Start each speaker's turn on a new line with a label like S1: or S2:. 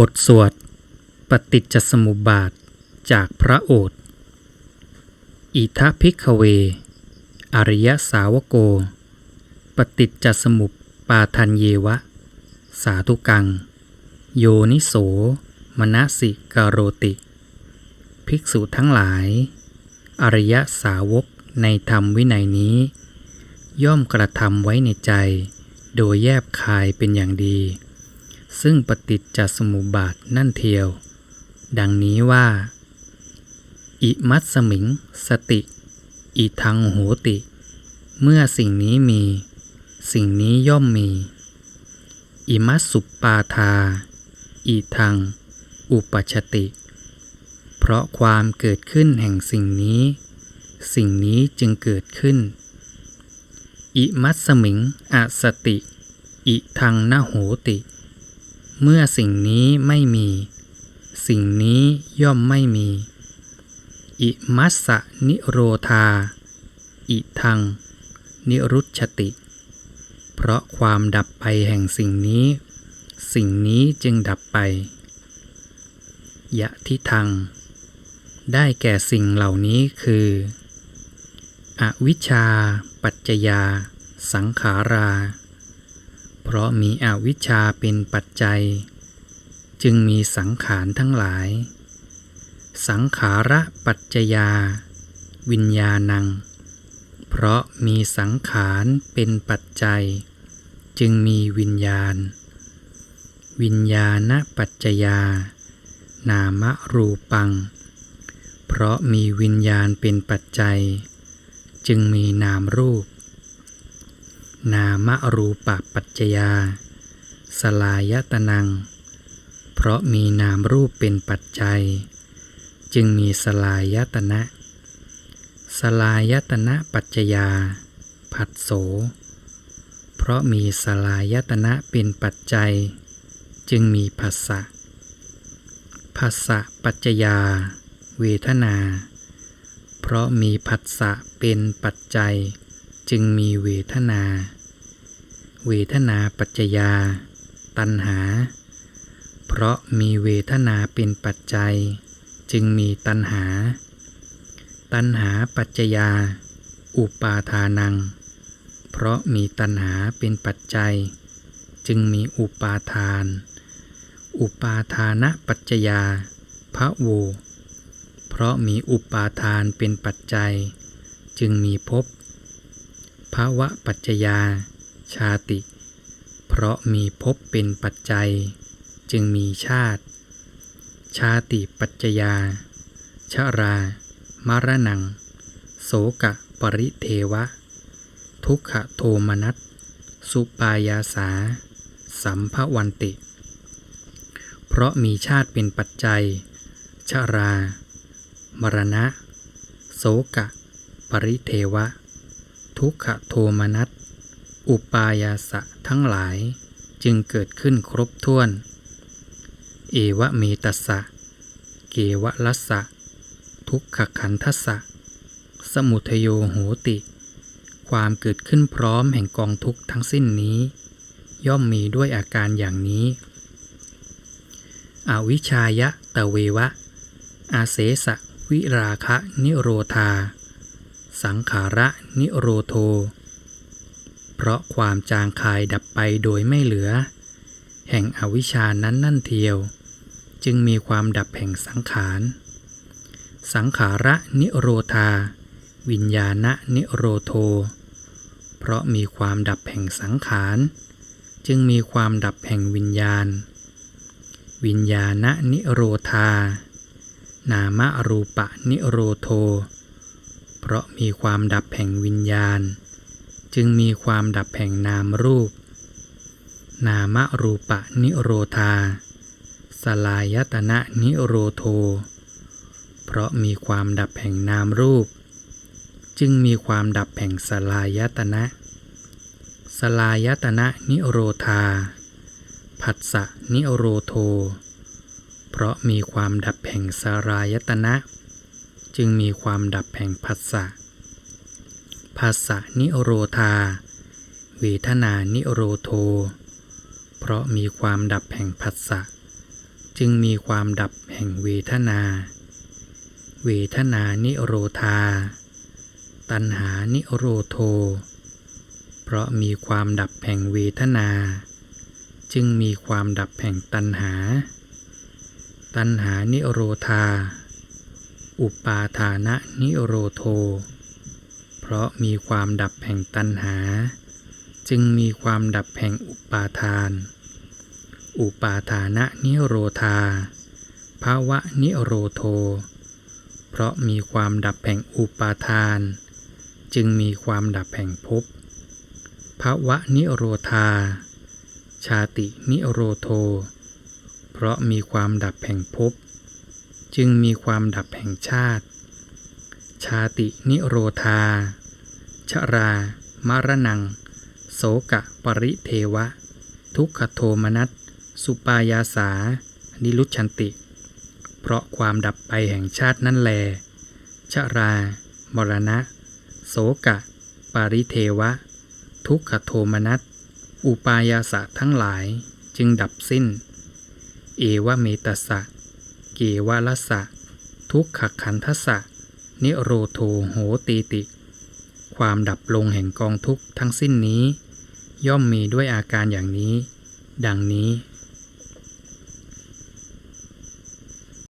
S1: บทสวด ปฏิจจสมุปบาท จากพระโอษฐ์อิทะพิกเว อริยสาวโก ปฏิจจสมุปปาทันเยวะ สาธุกัง โยนิโส มนสิกโรติ ภิกษุทั้งหลาย อริยสาวกในธรรมวินัยนี้ ย่อมกระทำไว้ในใจ โดยแยบคายเป็นอย่างดี ซึ่งปฏิจจสมุปบาทนั่นเทียว ดังนี้ว่า อิมัตสมิง สติ อิทังโหติ เมื่อสิ่งนี้มี สิ่งนี้ย่อมมี อิมัสสุปปาทา อิทัง อุปชติ เพราะความเกิดขึ้นแห่งสิ่งนี้ สิ่งนี้จึงเกิดขึ้น อิมัสสมิงอสติ อิทังนโหติ เมื่อสิ่งนี้ไม่มี สิ่งนี้ย่อมไม่มี อิมัสสนิโรธา อิทัง นิรุชติ เพราะความดับไปแห่งสิ่งนี้ สิ่งนี้จึงดับไป ยะทิทัง ได้แก่สิ่งเหล่านี้คือ อวิชชา ปัจจยา สังขารา เพราะมีอวิชชาเป็นปัจจัย จึงมีสังขารทั้งหลาย สังขาระปัจจยา วิญญาณัง เพราะมีสังขารเป็นปัจจัย จึงมีวิญญาณ วิญญาณปัจจยา นามรูปัง เพราะมีวิญญาณเป็นปัจจัย จึงมีนามรูป นามรูปปัจจยา สลายตนัง เพราะมีนามรูปเป็นปัจจัย จึงมีสลายตนะ สลายตนะปัจจยา ผัสโส เพราะมีสลายตนะเป็นปัจจัย จึงมีผัสสะผัสสะปัจจยา เวทนา เพราะมีผัสสะเป็นปัจจัย จึงมีเวทนา เวทนาปัจจยา ตัณหา เพราะมีเวทนาเป็นปัจจัย จึงมีตัณหา ตัณหาปัจจยา อุปาทานัง เพราะมีตัณหาเป็นปัจจัย จึงมีอุปาทาน อุปาทานะปัจจยาพระโว เพราะมีอุปาทานเป็นปัจจัย จึงมีภพ ภาวะปัจจยา ชาติ เพราะมีภพเป็นปัจจัย จึงมีชาติ ชาติปัจจยา ชรามรณัง โสกะปริเทวะ ทุกขโทมนัสสุปายาสา สัมภวันติ เพราะมีชาติเป็นปัจจัย ชรามรณะ โสกะ ปริเทวะ ทุกขโทมนัสอุปายาสะทั้งหลายจึงเกิดขึ้นครบถ้วน เอวะเมตัสสะ เกวะลัสสะ ทุกขขันทัสสะ สมุทโยโหติ ความเกิดขึ้นพร้อมแห่งกองทุกทั้งสิ้นนี้ ย่อมมีด้วยอาการอย่างนี้ อวิชายะตะเววะ อาเสสะวิราคะนิโรธา สังขาระนิโรโท เพราะความจางคายดับไปโดยไม่เหลือ แห่งอวิชานั้นนั่นเทียว จึงมีความดับแห่งสังขาร สังขาระนิโรธา วิญญาณนิโรโท เพราะมีความดับแห่งสังขาร จึงมีความดับแห่งวิญญาณ วิญญาณนิโรธา นามรูปะนิโรโท เพราะมีความดับแห่งวิญญาณ จึงมีความดับแห่งนามรูป นามรูปะนิโรธา สลายตนะนิโรโท เพราะมีความดับแห่งนามรูป จึงมีความดับแห่งสลายตนะสลายตนะนิโรธา ผัสสะนิโรโท เพราะมีความดับแห่งสลายตนะ จึงมีความดับแห่งผัสสะผัสสะนิโรธา เวทนานิโรโท เพราะมีความดับแห่งผัสสะจึงมีความดับแห่งเวทนา เวทนานิโรธา ตัณหานิโรโท เพราะมีความดับแห่งเวทนา จึงมีความดับแห่งตัณหา ตัณหานิโรธา อุปาทานะนิโรโท เพราะมีความดับแห่งตัณหา จึงมีความดับแห่งอุปาทาน อุปาทานะนิโรธา ภาวะนิโรโท เพราะมีความดับแห่งอุปาทาน จึงมีความดับแห่งภพ ภาวะนิโรธา ชาตินิโรโท เพราะมีความดับแห่งภพ จึงมีความดับแห่งชาติ ชาตินิโรธา ชรามรณัง โสกะปริเทวะ ทุกขโทมนัส สุปายาสา นิรุชันติ เพราะความดับไปแห่งชาตินั่นแล ชรามรณะ โสกะ ปริเทวะ ทุกขโทมนัส อุปายาสะทั้งหลายจึงดับสิ้น เอวเมตสะ เกวะลสะ ทุกขขันทสะ นิโรโทโหตีติ ความดับลงแห่งกองทุกข์ทั้งสิ้นนี้ ย่อมมีด้วยอาการอย่างนี้ ดังนี้